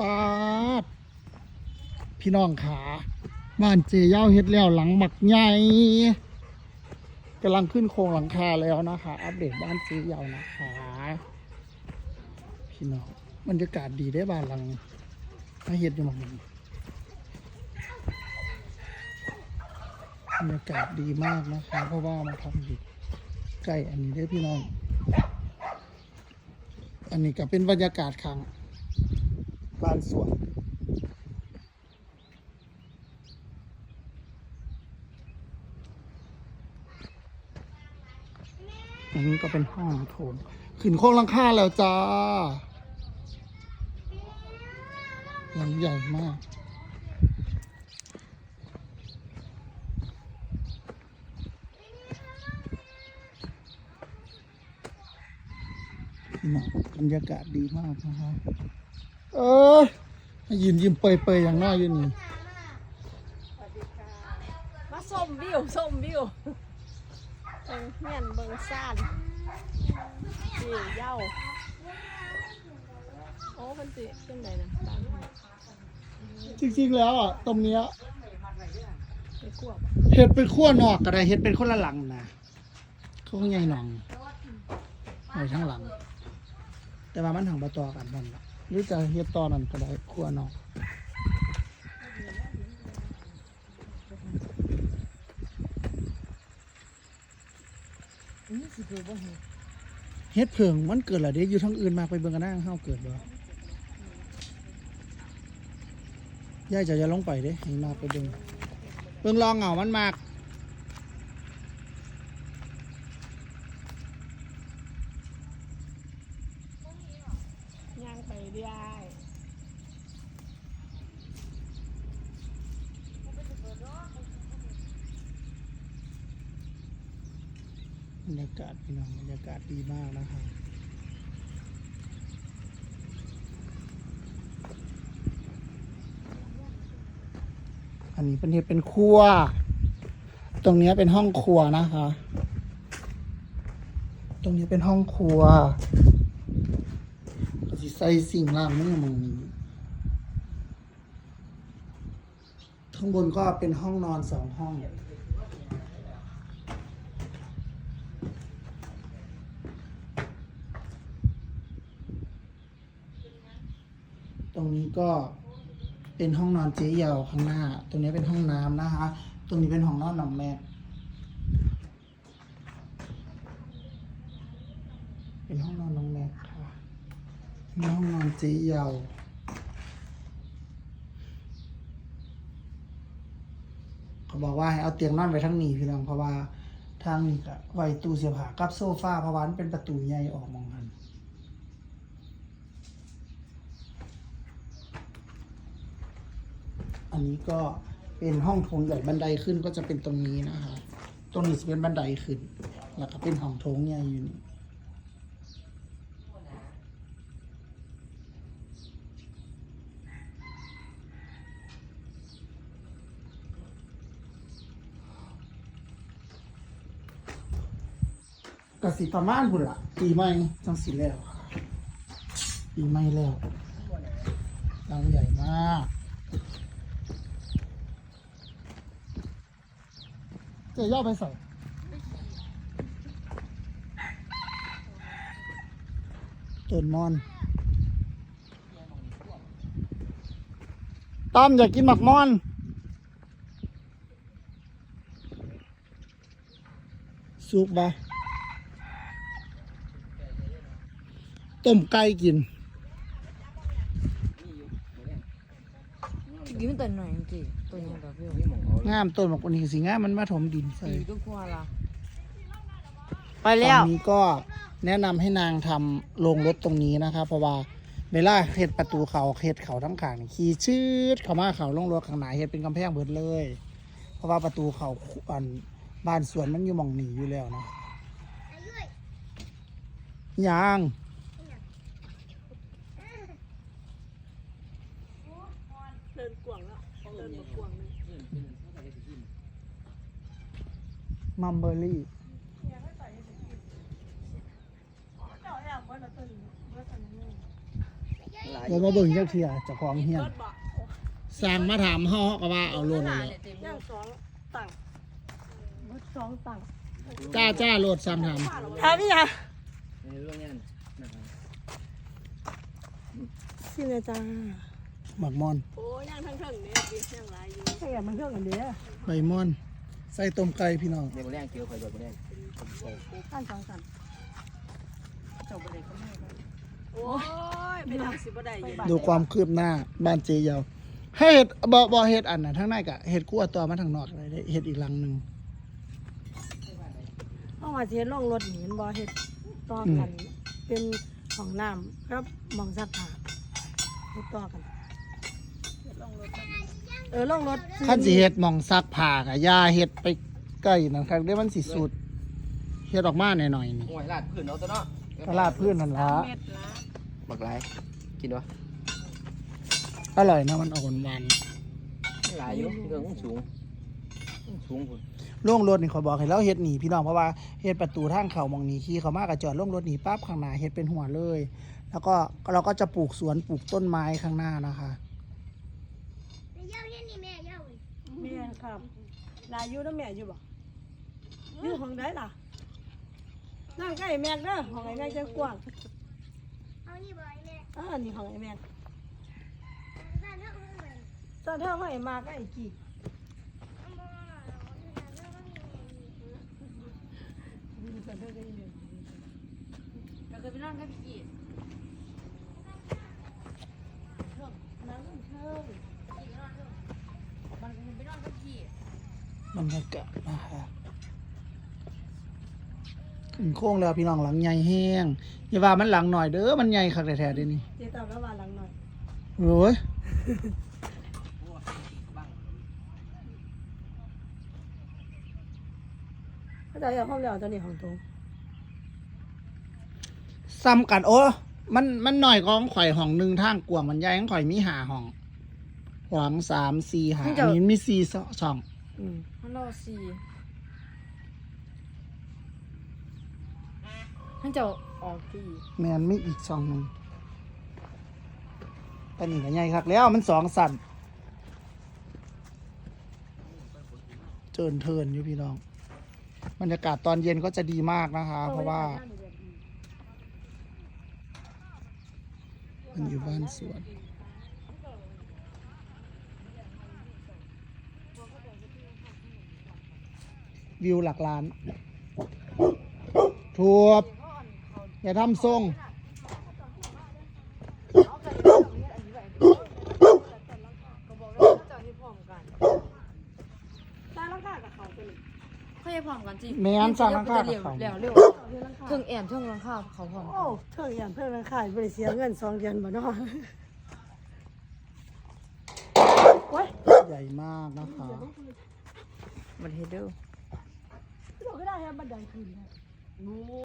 ปาด พี่น้องขาบ้านเจย่าเฮ็ดแล้วหลังหมักใหญ่กำลังขึ้นโครงหลังคาแล้วนะคะ อัปเดตบ้านเจย่านะคะ พี่น้องบรรยากาศดีได้บ้านหลังมาเฮ็ดอยู่หมองนี้บรรยากาศดีมากนะคะ เพราะว่ามาทำอยู่ใกล้อันนี้ได้พี่น้อง อันนี้ก็เป็นบรรยากาศข้ง บานสวนอันนี้ก็เป็นห้องโถงขึ้นโค้งลังคาแล้วจ้าหลังใหญ่มาก บรรยากาศดีมากนะครับ เออยืนยิ้มเปยๆอย่างน่ายืนนี่มาส้มวิวส้มวิวเบิงเฮียนเบิงซ่านนี่เหย้าโอ้มันสิเป็นไงนะตามจริงๆแล้วอะตรงเนี้ยไปกวบเห็ดเป็นขั้วนอกก็ได้เห็ดเป็นคนละหลังนะเขาใหญ่หนองไว้ทั้งหลัง แต่ว่ามันถังประตอกันนั่นแหละ หรือจะเห็ดตอนั่นก็ได้ขัวนอกนี่สิคือบ่เห็นเฮ็ดเพิงมันเกิดเหรเด็กอยู่ทั้งอื่นมากไปเบิ่งกันหน้าเฮาเกิดบ่ย่ายจะจะลงไปเด้ให้มากไปเบิ่งเบิ่งลองเหงามันมาก ย่างไปเรื่อย บ รรยากาศพี่น้องบรรยากาศดีมากนะคะอันนี้เป็นเฮ็ดเป็นครัว ตรงนี้เป็นห้องครัวนะคะ ตรงนี้เป็นห้องครัวสิใส่สิ่งล่างมือมึงนี้ข้างบนก็เป็นห้องนอนสองห้อง รงนี้ก็เป็นห้องนอนเจ๊เยาวข้างหน้า ตรงนี้เป็นห้องน้ำนะคะ ตรงนี้เป็นห้องนอนน้องแม่เป็นห้องนอนน้องแม็กค่ะนี่ห้องนอนเจ๊เยาวเขาบอกว่าให้เอาเตียงนอนไว้ทั้งนี้พี่น้องเพราะว่าทางนี้ก็ไว้ตู้เสื้อผ้ากับโซฟาเพราะว่ามันเป็นประตูใหญ่ออกมองกัน อันนี้ก็เป็นห้องโถงใหญ่บันไดขึ้นก็จะเป็นตรงนี้นะคะ ตรงนี้จะเป็นบันไดขึ้น แล้วก็เป็นห้องโถงใหญ่อยู่นี่กสิประมาณพุ่นละปีใหม่จังสิแล้วค่ะปีใหม่แล้วหลังใหญ่มาก จะย่อไปใส่ต้นมอนตั้มอยากกินหมักมอนสุกบ่ต้มไก่กิน ยิ้มตัวหน่อยจริงตัวนี้แบบวิวงามต้นบอกวันนี้สิงามมันมาถมดินใส่ ปีก็กลัวละไปตแล้วอนนี้ก็แนะนำให้นางทำโรงรถตรงนี้นะคะเพราะว่าเวลาเฮ็ดประตูเขาเฮ็ดเขาทั้งขางนี่ขี่ชืดเข้ามาเขาลงรถข้างหน้าเฮ็ดเป็นกำแพงเบิดเลย เพราะว่าประตูเขาอันบ้านสวนมันอยู่หมองหนีอยู่แล้วเนาะยัง ดินกวางแล้วเดินมากวางเลยมัมเบอรี่เจ้าอยากว่าเราตัวนี้ว่าตัวนี้หลายเรามาเบิ่งเจ้าเทียเจ้าของเฮียนรถบ่สั่งมาถามเฮาก็ว่าเอาโลดเลยย่างสองตังค์รถสองตังค์จ้าจ้าโลดสั่งถามถามอีหยังในเรื่องนี้นะครับสิเลยจ้า หมักมอน โอ้ย่างทั้งเทิงนี่ดิย่างหลายอยู่ใช่อะมันเครื่องกันเดียวใบมอน ใส่ต้มไก่พี่น้อง เดี๋ยวแรงเกี่ยวคอยเดี๋ยวแรงท่านสองสันจบไปเลยก็ไม่ได้โอ้ยไปทำสิบ่ได้อยู่ดูความคืบหน้าบ้านเจยาวให้เห็ดบ่บ่เห็ดอันน่ะทั้งในกะเห็ดกู้ตัวมาทางนอกเลยได้เห็ดอีกหลังหนึงเอาว่าสิเฮ็ดลงรถหนีมันบ่เฮ็ดต่อกัน เป็นห้องน้ำครับหมองซักผ้าเฮ็ดต่อกัน เออลงรถคันสิเห็ดหมองซักผ้ากะย่าเห็ดไปใกล้นั่นครับเดี๋ยวมันสิสุดเห็ดออกมาหน่อยๆนี่โอ้ยลาดพื้นเอาตัวเนาะตลาดพื้นนั่นละเม็ดละบักหลายกินวะอร่อยนะมันออกหวานหลายอยู่เรื่องสูงสูงคุณๆโล่งรถนี่ขอยบอกให้เราเห็ดหนีพี่น้องเพราะว่าเห็ดประตูทางเขาหมองนี้ขี่เขามากระจอดโล่งรถหนีปั๊บข้างหน้าเห็ดเป็นหัวเลย แล้วก็เราก็จะปลูกสวนปลูกต้นไม้ข้างหน้านะคะ แม่ ครับลาอยู่นำแม่อยู่บ่อยู่ห้องใดล่ะนั่งใกล้แม่เด้อห้องไอ้แม่จังกว้างเอานี่บ่อยแม่อ่านี่ห้องไอ้แม่บ้านเท่าไหร่ตอนเธอมาไอ้มาก็ไอ้กี่เอาบ่เอาเท่าก็มีตอนเธอก็อยู่ก็เคยไปนอนกับพี่กีด นั่งเทิง มันไปนอนกับพี่ บรรยากาศนะคะขึ้นโค้งแล้วพี่น้องหลังใหญ่แห้งอย่าว่ามันหลังหน่อยเด้อมันใหญ่คักแท้ๆเด้นี่เจ๊ตามแล้วว่าหลังหน่อยโอ้ยเขาจะเอาห้องแล้วตอนนี้ห้องโถงซ้ำกันโอ้มันมันหน่อยของข่อยห้องหนึ่งทางกวางมันใหญ่ของข่อยมีหาห้องหวังสามสี่หาอันนี้มีสี่ช่อง อืมมันรอสี่ท่านจะออกพี่แมนไม่อีกช่องหนึ่งแต่นี่ก็ใหญ่คักแล้วมันสองสั่นเจินเทินอยู่พี่น้องบรรยากาศตอนเย็นก็จะดีมากนะคะ เพราะว่ามันอยู่บ้านสวน วิวหลักล้านถูบอย่าทำทรงตาลังกากับเขาตัวเขาจะพร้อมกันจริงแม่นสร้างข้างๆกับเร็วเขา เร็วเร็วเครื่องแอนเครื่องรังข้าวเขาพร้อมโอ้เธออย่างเพื่อนมันขายบริเสียเงินสองเดือนบ่เนาะโอ้ยใหญ่มากนะคะ มันเฮดเดอร์ เราก็ได้แค่บันไดขึ้นนะ